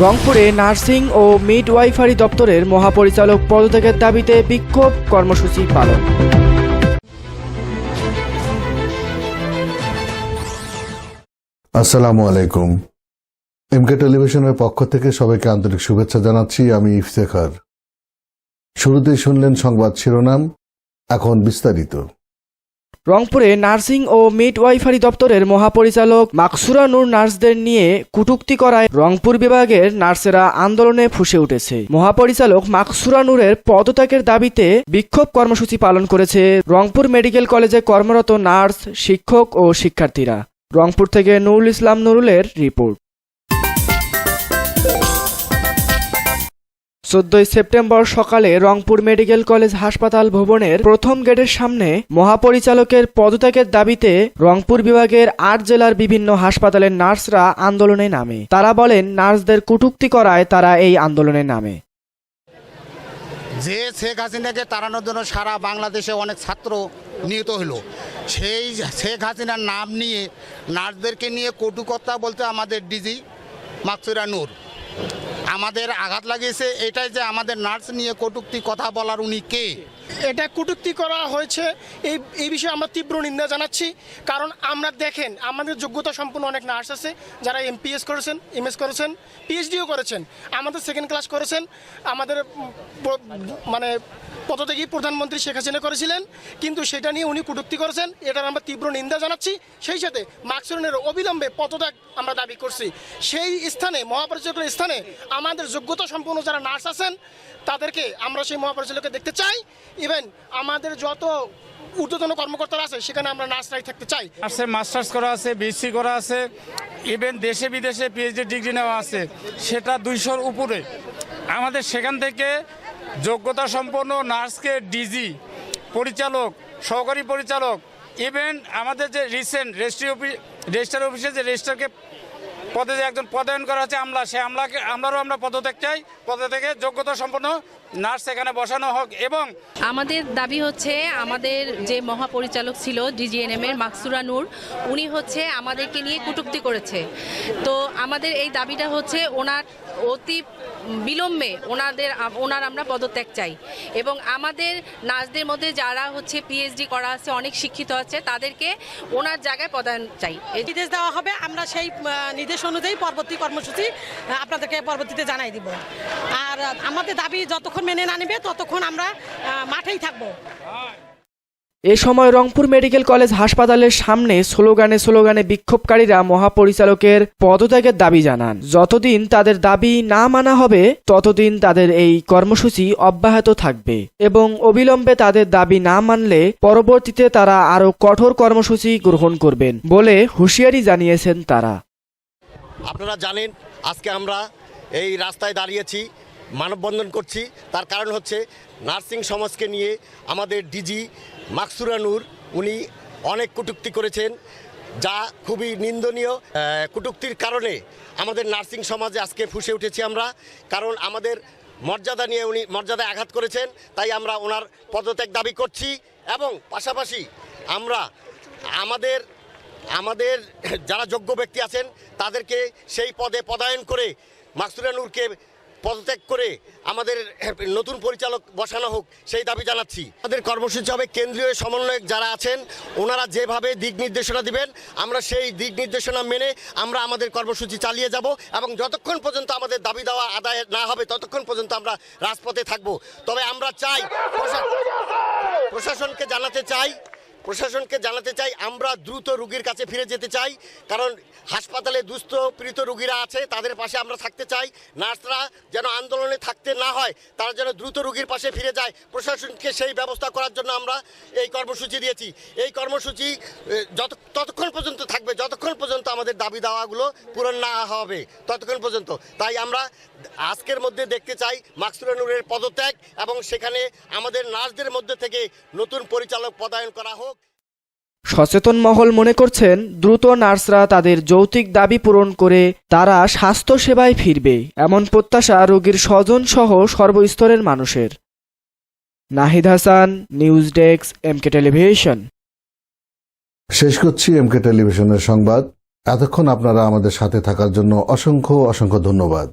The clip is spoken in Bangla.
রংপুরে নার্সিং ও মিড মিডওয়াইফারি দপ্তরের মহাপরিচালক পদত্যাগের দাবিতে বিক্ষোভ কর্মসূচি পালন। আসসালামু আলাইকুম। এমকে টেলিভিশনের পক্ষ থেকে সবাইকে আন্তরিক শুভেচ্ছা জানাচ্ছি, আমি ইফতেখার। শুরুতেই শুনলেন সংবাদ শিরোনাম, এখন বিস্তারিত। রংপুরে নার্সিং ও মিডওয়াইফারি দপ্তরের মহাপরিচালক মাকসুরা নূর নার্সদের নিয়ে কটূক্তি করায় রংপুর বিভাগের নার্সেরা আন্দোলনে ফুসে উঠেছে। মহাপরিচালক মাকসুরা নূরের পদত্যাগের দাবিতে বিক্ষোভ কর্মসূচি পালন করেছে রংপুর মেডিকেল কলেজে কর্মরত নার্স, শিক্ষক ও শিক্ষার্থীরা। রংপুর থেকে নুরুল ইসলাম নুরুলের রিপোর্ট। চোদ্দই সেপ্টেম্বর সকালে রংপুর মেডিকেল কলেজ হাসপাতাল ভবনের প্রথম গেটের সামনে মহাপরিচালকের পদত্যাগের দাবিতে রংপুর বিভাগের আট জেলার বিভিন্ন হাসপাতালের নার্সরা আন্দোলনে নামে। তারা বলেন, নার্সদের কটূক্তি করায় তারা এই আন্দোলনে নামে। যে শেখ হাসিনাকে তাড়ানোর জন্য সারা বাংলাদেশে অনেক ছাত্র নিহত হলো, সেই শেখ হাসিনার নাম নিয়ে নার্সদেরকে নিয়ে কটুকথা বলতে আমাদের ডিজি মাকসুরা নূর। আমাদের আঘাত লাগিয়েছে এটাই যে আমাদের নার্স নিয়ে কটুক্তি কথা বলার উনি কে? এটা কটূক্তি করা হয়েছে। এই এই বিষয়ে আমরা তীব্র নিন্দা জানাচ্ছি। কারণ আমরা দেখেন, আমাদের যোগ্যতা সম্পন্ন অনেক নার্স আছে, যারা এমপিএস করেছেন এমএস করেছেন পিএইচডিও করেছেন। আমাদের সেকেন্ড ক্লাস করেছেন। আমাদের মানে পদত্যাগী প্রধানমন্ত্রী শেখ হাসিনা করেছিলেন, কিন্তু সেটা নিয়ে উনি কটূক্তি করেছেন। এটার আমরা তীব্র নিন্দা জানাচ্ছি। সেই সাথে মাকসুরনের অবিলম্বে পদত্যাগ আমরা দাবি করছি। সেই স্থানে, মহাপরিচালকের স্থানে আমাদের যোগ্যতা সম্পন্ন যারা নার্স আছেন, তাদেরকে আমরা সেই মহাপরিচালককে দেখতে চাই। ইভেন আমাদের যত ঊর্ধ্বতন কর্মকর্তারা আছে, সেখানে আমরা নার্সরাই থাকতে চাই। আছে মাস্টার্স করা আছে বিএসসি করা আছে ইভেন দেশে বিদেশে পিএইচডি ডিগ্রি নেওয়া আছে, সেটা দুইশোর উপরে। আমাদের সেখান থেকে যোগ্যতা সম্পন্ন নার্সকে ডিজি পরিচালক, সহকারী পরিচালক ইভেন আমাদের যে রিসেন্ট রেজিস্ট্রি অফিস রেজিস্টার অফিসে যে রেজিস্টারকে পদে যে একজন পদায়ন করা হচ্ছে আমলা, সে আমলাকে, আমলারও আমরা পদত্যাগ চাই পদত্যাগে যোগ্যতা সম্পন্ন নার্স এখানে বসানো হোক এবং আমাদের দাবি হচ্ছে আমাদের যে মহাপরিচালক ছিল ডিজিএনএম এর মাকসুরা নূর, উনি হচ্ছে আমাদেরকে নিয়ে কটূক্তি করেছে। তো আমাদের এই দাবিটা হচ্ছে ওনার অতি বিলম্বে ওনাদের ওনার আমরা পদত্যাগ চাই। এবং আমাদের নার্সদের মধ্যে যারা হচ্ছে পিএইচডি করা আছে, অনেক শিক্ষিত আছে, তাদেরকে ওনার জায়গায় পদায়ন চাই। নির্দেশ দেওয়া হবে, আমরা সেই নির্দেশ অনুযায়ী পরবর্তী কর্মসূচি আপনাদেরকে পরবর্তীতে জানাই দিব। আর আমাদের দাবি যতক্ষণ মেনে না নেবে ততক্ষণ আমরা মাঠেই থাকব। এ সময় রংপুর মেডিকেল কলেজ হাসপাতালের সামনে স্লোগানে স্লোগানে বিক্ষোভকারীরা মহাপরিচালকের পদত্যাগের দাবি জানান। যতদিন তাদের দাবি না মানা হবে ততদিন তাদের এই কর্মসূচি অব্যাহত থাকবে এবং অবিলম্বে তাদের দাবি না মানলে পরবর্তীতে তারা আরও কঠোর কর্মসূচি গ্রহণ করবেন বলে হুঁশিয়ারি জানিয়েছেন তারা। আপনারা জানেন আজকে আমরা এই রাস্তায় দাঁড়িয়েছি। মানববন্ধন করছি। তার কারণ হচ্ছে নার্সিং সমাজকে নিয়ে আমাদের ডিজি মাকসুরা নূর, উনি অনেক কটূক্তি করেছেন, যা খুবই নিন্দনীয়। কটূক্তির কারণে আমাদের নার্সিং সমাজে আজকে ফুসে উঠেছি আমরা, কারণ আমাদের মর্যাদা নিয়ে উনি মর্যাদায় আঘাত করেছেন, তাই আমরা ওনার পদত্যাগ দাবি করছি এবং পাশাপাশি আমরা আমাদের আমাদের যারা যোগ্য ব্যক্তি আছেন, তাদেরকে সেই পদে পদায়ন করে মাকসুরা নূরকে পদত্যাগ করে আমাদের নতুন পরিচালক বসানো হোক, সেই দাবি জানাচ্ছি। আমাদের কর্মসূচি হবে কেন্দ্রীয় সমন্বয়ক যারা আছেন, ওনারা যেভাবে দিক নির্দেশনা দিবেন, আমরা সেই দিক নির্দেশনা মেনে আমরা আমাদের কর্মসূচি চালিয়ে যাব এবং যতক্ষণ পর্যন্ত আমাদের দাবি দেওয়া আদায় না হবে, ততক্ষণ পর্যন্ত আমরা রাজপথে থাকব। তবে আমরা চাই প্রশাসনকে জানাতে চাই প্রশাসনকে জানাতে চাই, আমরা দ্রুত রুগীর কাছে ফিরে যেতে চাই, কারণ হাসপাতালে দুস্থ, পীড়িত রুগীরা আছে, তাদের পাশে আমরা থাকতে চাই। নার্সরা যেন আন্দোলনে থাকতে না হয়, তারা যেন দ্রুত রুগীর পাশে ফিরে যায়। প্রশাসনকে সেই ব্যবস্থা করার জন্য আমরা এই কর্মসূচি দিয়েছি। এই কর্মসূচি যত, ততক্ষণ পর্যন্ত থাকবে, যতক্ষণ পর্যন্ত আমাদের দাবি দাওয়াগুলো পূরণ না হবে, ততক্ষণ পর্যন্ত। তাই আমরা আজকের মধ্যে দেখতে চাই মাকসুরা নূরের পদত্যাগ এবং সেখানে আমাদের নার্সদের মধ্যে থেকে নতুন পরিচালক পদায়ন করা হোক। সচেতন মহল মনে করছেন, দ্রুত নার্সরা তাদের যৌক্তিক দাবি পূরণ করে তারা স্বাস্থ্য সেবায় ফিরবে, এমন প্রত্যাশা রোগীর স্বজন সহ সর্বস্তরের মানুষের। Nahid Hasan, news desk, MK television. শেষ করছি এমকে টেলিভিশনের সংবাদ। এতক্ষণ আপনারা আমাদের সাথে থাকার জন্য অসংখ্য অসংখ্য ধন্যবাদ।